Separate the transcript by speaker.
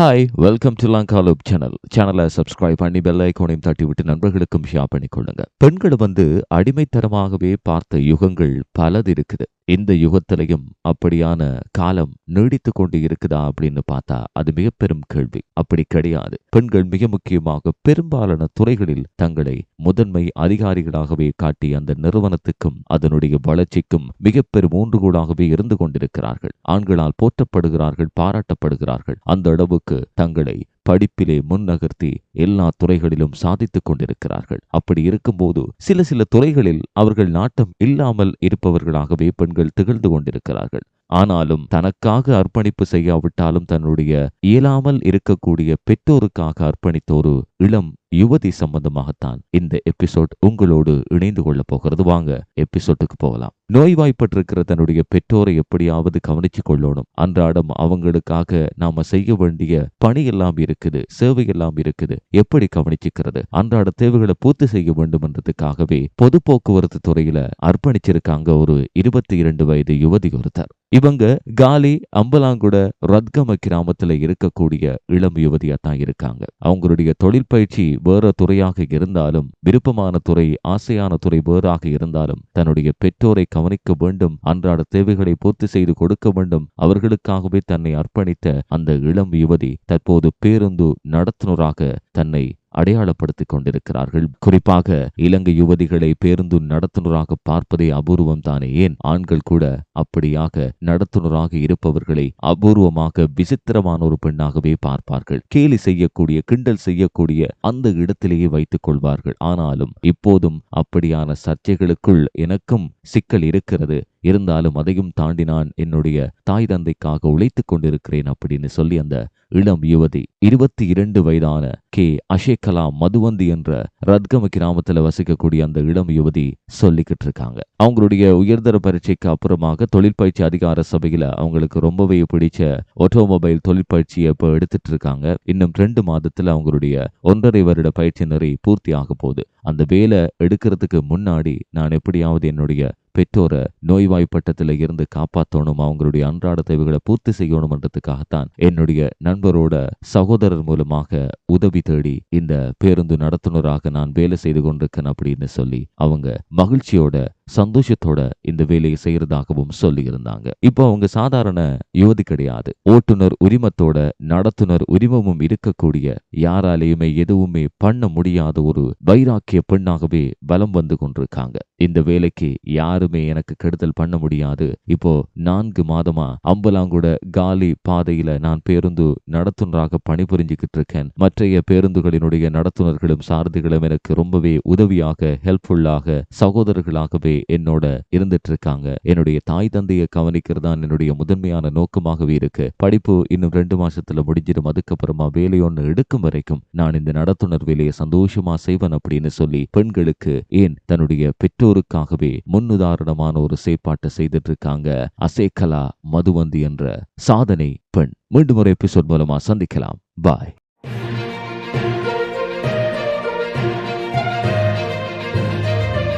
Speaker 1: Hi welcome to லாங்காலூப் channel சேனலை subscribe பண்ணி பெல் ஐக்கோனையும் தட்டி விட்டு நண்பர்களுக்கும் ஷேர் பண்ணி கொள்ளுங்க பெண்களை வந்து அடிமைத்தனமாகவே பார்த்த யுகங்கள் பலது இருக்குது. இந்த யுகத்திலையும் அப்படியான காலம் நீடித்து கொண்டு இருக்குதா அப்படின்னு பார்த்தா அது மிக பெரும் கேள்வி. அப்படி கிடையாது. பெண்கள் மிக முக்கியமாக பெரும்பாலான துறைகளில் தங்களை முதன்மை அதிகாரிகளாகவே காட்டி அந்த நிறுவனத்துக்கும் அதனுடைய வளர்ச்சிக்கும் மிக பெரும் ஊன்றுகோலாகவே இருந்து கொண்டிருக்கிறார்கள். ஆண்களால் போற்றப்படுகிறார்கள் பாராட்டப்படுகிறார்கள். அந்த அளவுக்கு தங்களை படிப்பிலே முன் நகர்த்தி எல்லா துறைகளிலும் சாதித்துக் கொண்டிருக்கிறார்கள். அப்படி இருக்கும்போது சில சில துறைகளில் அவர்கள் நாட்டம் இல்லாமல் இருப்பவர்களாகவே பெண்கள் திகழ்ந்து கொண்டிருக்கிறார்கள். ஆனாலும் தனக்காக அர்ப்பணிப்பு செய்யாவிட்டாலும் தன்னுடைய இயலாமல் இருக்கக்கூடிய பெற்றோருக்காக அர்ப்பணித்த ஒரு இளம் யுவதி சம்பந்தமாகத்தான் இந்த எபிசோட் உங்களோடு இணைந்து கொள்ள போகிறது. வாங்க எபிசோட்டுக்கு போகலாம். நோய்வாய்ப்பட்டிருக்கிற தன்னுடைய பெற்றோரை எப்படியாவது கவனிச்சு கொள்ளணும். அன்றாடம் அவங்களுக்காக நாம செய்ய வேண்டிய பணி எல்லாம் இருக்குது சேவை எல்லாம் இருக்குது. எப்படி கவனிச்சுக்கிறது? அன்றாட தேவைகளை பூர்த்தி செய்ய வேண்டும் என்றதுக்காகவே பொது போக்குவரத்து துறையில அர்ப்பணிச்சிருக்காங்க ஒரு இருபத்தி இரண்டு வயது யுவதி ஒருத்தர். இவங்க காலி அம்பலாங்குட ரத்கம கிராமத்துல இருக்கக்கூடிய இளம் யுவதியா தான் இருக்காங்க. அவங்களுடைய தொழில் பயிற்சி வேற துறையாக இருந்தாலும் விருப்பமான துறை ஆசையான துறை வேறாக இருந்தாலும் தன்னுடைய பெற்றோரை கவனிக்க வேண்டும் அன்றாட தேவைகளை பூர்த்தி செய்து கொடுக்க வேண்டும் அவர்களுக்காகவே தன்னை அர்ப்பணித்த அந்த இளம் யுவதி தற்போது பேருந்து நடத்துனராக தன்னை அடையாளப்படுத்திக் கொண்டிருக்கிறார்கள். குறிப்பாக இலங்கை யுவதிகளை பேருந்து நடத்துனராக பார்ப்பதே அபூர்வம் தானே? ஏன்? ஆண்கள் கூட அப்படியாக நடத்துனராக இருப்பவர்களை அபூர்வமாக விசித்திரமான ஒரு பெண்ணாகவே பார்ப்பார்கள். கேலி செய்யக்கூடிய கிண்டல் செய்யக்கூடிய அந்த இடத்திலேயே வைத்துக் கொள்வார்கள். ஆனாலும் இப்போதும் அப்படியான சர்ச்சைகளுக்குள் எனக்கும் சிக்கல் இருக்கிறது. இருந்தாலும் அதையும் தாண்டி நான் என்னுடைய தாய் தந்தைக்காக உழைத்துக் கொண்டிருக்கிறேன் அப்படின்னு சொல்லி அந்த இளம் யுவதி இருபத்தி இரண்டு வயதான கே. அஷேகலா மதுவந்தி என்ற ரத்கம கிராமத்துல வசிக்கக்கூடிய அந்த இளம் யுவதி சொல்லிக்கிட்டு இருக்காங்க. அவங்களுடைய உயர்தர பரீட்சைக்கு அப்புறமாக தொழிற்பயிற்சி அதிகார சபையில அவங்களுக்கு ரொம்பவே பிடிச்ச ஆட்டோமொபைல் தொழிற்பயிற்சியை இப்ப எடுத்துட்டு இருக்காங்க. இன்னும் ரெண்டு மாதத்துல அவங்களுடைய ஒன்றரை வருட பயிற்சி நிறை பூர்த்தி ஆக போகுது. அந்த வேலை எடுக்கிறதுக்கு முன்னாடி நான் எப்படியாவது என்னுடைய பெற்றோரை நோய்வாய்ப்பட்டத்தில் இருந்து காப்பாற்றணும் அவங்களுடைய அன்றாட தேவைகளை பூர்த்தி செய்யணும்ன்றதுக்காகத்தான் என்னுடைய நண்பரோட சகோதரர் மூலமாக உதவி தேடி இந்த பேருந்து நடத்துனராக நான் வேலை செய்து கொண்டிருக்கேன் அப்படின்னு சொல்லி அவங்க மகிழ்ச்சியோட சந்தோஷத்தோட இந்த வேலையை செய்யறதாகவும் சொல்லியிருந்தாங்க. இப்போ அவங்க சாதாரண யுவதி கிடையாது. ஓட்டுநர் உரிமத்தோட நடத்துனர் உரிமமும் இருக்கக்கூடிய யாராலையுமே எதுவுமே பண்ண முடியாத ஒரு வைராக்கிய பெண்ணாகவே பலம் வந்து கொண்டிருக்காங்க. இந்த வேலைக்கு யாருமே எனக்கு கெடுதல் பண்ண முடியாது. இப்போ நான்கு மாதமா அம்பலாங்குட காலி பாதையில நான் பேருந்து நடத்துனராக பணிபுரிஞ்சுக்கிட்டு இருக்கேன். மற்றைய பேருந்துகளினுடைய நடத்துனர்களும் சாரதிகளும் எனக்கு ரொம்பவே உதவியாக ஹெல்ப்ஃபுல்லாக சகோதரர்களாகவே என்னோட இருந்துட்டு இருக்காங்க என்னுடைய தாய் தந்தையை கவனிக்கிறது தான் என்னுடைய முதன்மையான நோக்கமாகவே இருக்கு. படிப்பு இன்னும் ரெண்டு மாசத்துல முடிஞ்சிடும். அதுக்கப்புறமா வேலையொன்னு எடுக்கும் வரைக்கும் நான் இந்த நடத்துனர் வேலையை சந்தோஷமா செய்வேன் அப்படின்னு சொல்லி பெண்களுக்கு ஏன் தன்னுடைய பெற்றோருக்காகவே முன்னுதாரணமான ஒரு செயற்பாட்டை செய்துட்டு இருக்காங்க அசேகலா மதுவந்தி என்ற சாதனை பெண். மீண்டும் ஒரு எபிசோட் மூலமா சந்திக்கலாம். பாய்.